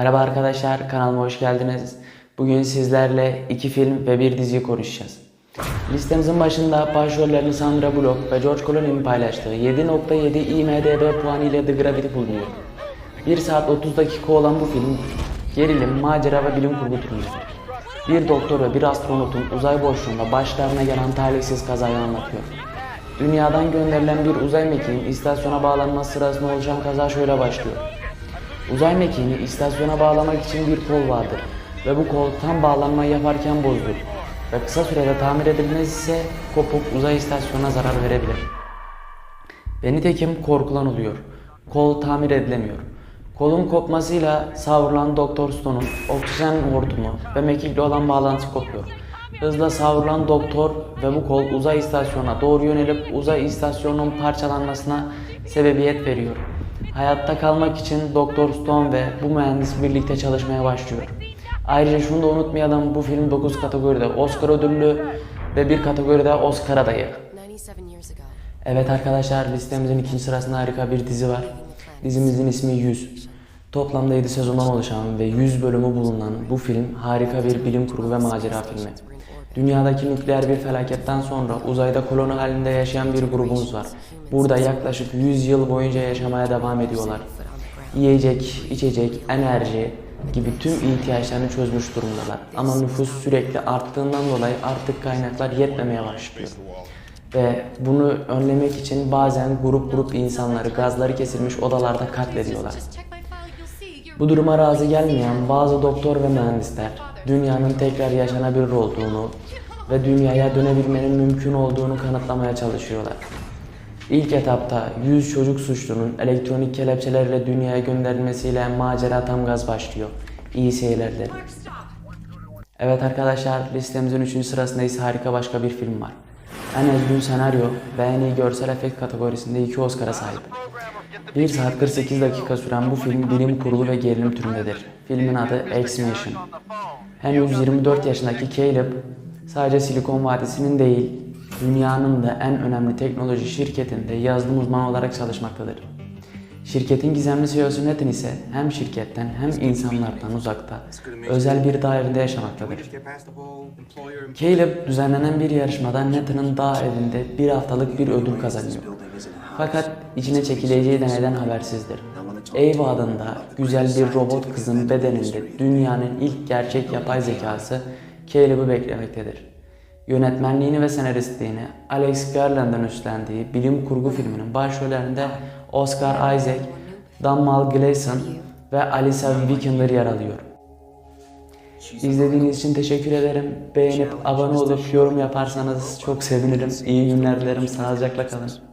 Merhaba arkadaşlar, kanalıma hoş geldiniz. Bugün sizlerle iki film ve bir dizi konuşacağız. Listemizin başında başrollerini Sandra Bullock ve George Clooney'in paylaştığı 7.7 IMDB puanı ile The Gravity bulunuyor. 1 saat 30 dakika olan bu film gerilim, macera ve bilim kurgu türündedir. Bir doktor ve bir astronotun uzay boşluğunda başlarına gelen talihsiz kazayı anlatıyor. Dünyadan gönderilen bir uzay mekiğinin istasyona bağlanması sırasında oluşan kaza şöyle başlıyor. Uzay mekiğini istasyona bağlamak için bir kol vardır ve bu kol tam bağlanmayı yaparken bozulur ve kısa sürede tamir edilmez ise kopup uzay istasyonuna zarar verebilir. Ve nitekim korkulan oluyor. Kol tamir edilemiyor. Kolun kopmasıyla savrulan Doktor Stone'un oksijen hortumu ve mekikle olan bağlantısı kopuyor. Hızla savrulan doktor ve bu kol uzay istasyonuna doğru yönelip uzay istasyonunun parçalanmasına sebebiyet veriyor. Hayatta kalmak için Doktor Stone ve bu mühendis birlikte çalışmaya başlıyor. Ayrıca şunu da unutmayalım bu film 9 kategoride Oscar ödüllü ve bir kategoride Oscar adayı. 97 years ago, Evet arkadaşlar listemizin ikinci sırasında harika bir dizi var. Dizimizin ismi 100. Toplamda 7 sezondan oluşan ve 100 bölümü bulunan bu film harika bir bilim kurgu ve macera filmi. Dünyadaki nükleer bir felaketten sonra uzayda koloni halinde yaşayan bir grubumuz var. Burada yaklaşık 100 yıl boyunca yaşamaya devam ediyorlar. Yiyecek, içecek, enerji gibi tüm ihtiyaçlarını çözmüş durumdalar. Ama nüfus sürekli arttığından dolayı artık kaynaklar yetmemeye başlıyor. Ve bunu önlemek için bazen grup grup insanları gazları kesilmiş odalarda katlediyorlar. Bu duruma razı gelmeyen bazı doktor ve mühendisler dünyanın tekrar yaşanabilir olduğunu ve dünyaya dönebilmenin mümkün olduğunu kanıtlamaya çalışıyorlar. İlk etapta 100 çocuk suçlunun elektronik kelepçelerle dünyaya gönderilmesiyle macera tam gaz başlıyor. İyi seyirler dilerim. Evet arkadaşlar listemizin 3. sırasında ise harika başka bir film var. En özgün senaryo ve en iyi görsel efekt kategorisinde 2 Oscar'a sahip. 1 saat 48 dakika süren bu film bilim kurgu ve gerilim türündedir. Filmin adı X-Mission. Henüz 24 yaşındaki Caleb sadece Silikon Vadisi'nin değil, dünyanın da en önemli teknoloji şirketinde yazılım uzmanı olarak çalışmaktadır. Şirketin gizemli CEO'su Nathan ise hem şirketten hem insanlardan uzakta özel bir evinde yaşamaktadır. Caleb düzenlenen bir yarışmada Nathan'ın dağ evinde bir haftalık bir ödül kazanıyor. Fakat içine çekileceği deneyden habersizdir. Eve adında güzel bir robot kızın bedeninde dünyanın ilk gerçek yapay zekası Caleb'ı beklemektedir. Yönetmenliğini ve senaristliğini Alex Garland'ın üstlendiği bilim kurgu filminin başrollerinde Oscar Isaac, Domhnall Gleeson ve Alicia Vikander yer alıyor. İzlediğiniz için teşekkür ederim. Beğenip abone olup yorum yaparsanız çok sevinirim. İyi günler dilerim. Sağlıcakla kalın.